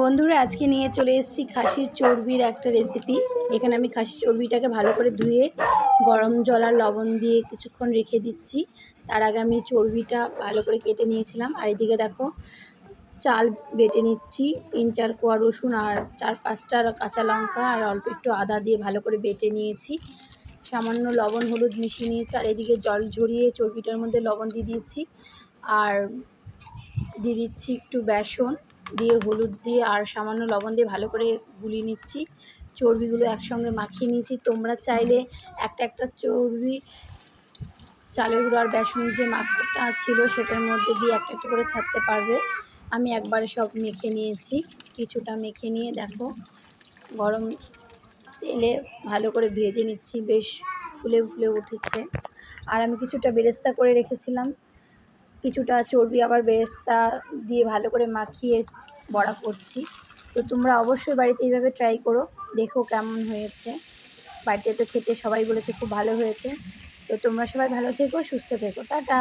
বন্ধুরা, আজকে নিয়ে চলে এসেছি খাসির চর্বির একটা রেসিপি এখানে আমি খাসির চর্বিটাকে ভালো করে ধুয়ে গরম জল আর লবণ দিয়ে কিছুক্ষণ রেখে দিচ্ছি। তার আগে আমি চর্বিটা ভালো করে কেটে নিয়েছিলাম। আর এদিকে দেখো, চাল বেটে নিচ্ছি। তিন চার কোয়া রসুন আর চার পাঁচটা কাঁচা লঙ্কা আর অল্প একটু আদা দিয়ে ভালো করে বেটে নিয়েছি। সামান্য লবণ হলুদ মিশিয়ে নিয়েছি। আর এদিকে জল ঝরিয়ে চর্বিটার মধ্যে লবণ দিয়ে দিয়েছি। আর দিয়ে দিচ্ছি একটু বেসন। দিয়ে হলুদ দিয়ে আর সামান্য লবণ দিয়ে ভালো করে গুলিয়ে নিচ্ছি। চর্বিগুলো একসঙ্গে মাখিয়ে নিয়েছি। তোমরা চাইলে একটা একটা চর্বি, চালের গুঁড়ো আর বেসন যে মাখাটা ছিল সেটার মধ্যে দিয়ে একটা একটা করে ছাড়তে পারবে। আমি একবারে সব মেখে নিয়েছি। কিছুটা মেখে নিয়ে দেখো, গরম তেলে ভালো করে ভেজে নিচ্ছি। বেশ ফুলে ফুলে উঠেছে। আর আমি কিছুটা বেরেস্তা করে রেখেছিলাম। কিছুটা চর্বি আবার বেরেস্তা দিয়ে ভালো করে মাখিয়ে বড়া করছি। তো তোমরা অবশ্যই বাড়িতে এইভাবে ট্রাই করো, দেখো কেমন হয়েছে। বাড়িতে তো খেতে সবাই বলেছে খুব ভালো হয়েছে। তো তোমরা সবাই ভালো থেকো, সুস্থ থেকো। টাটা!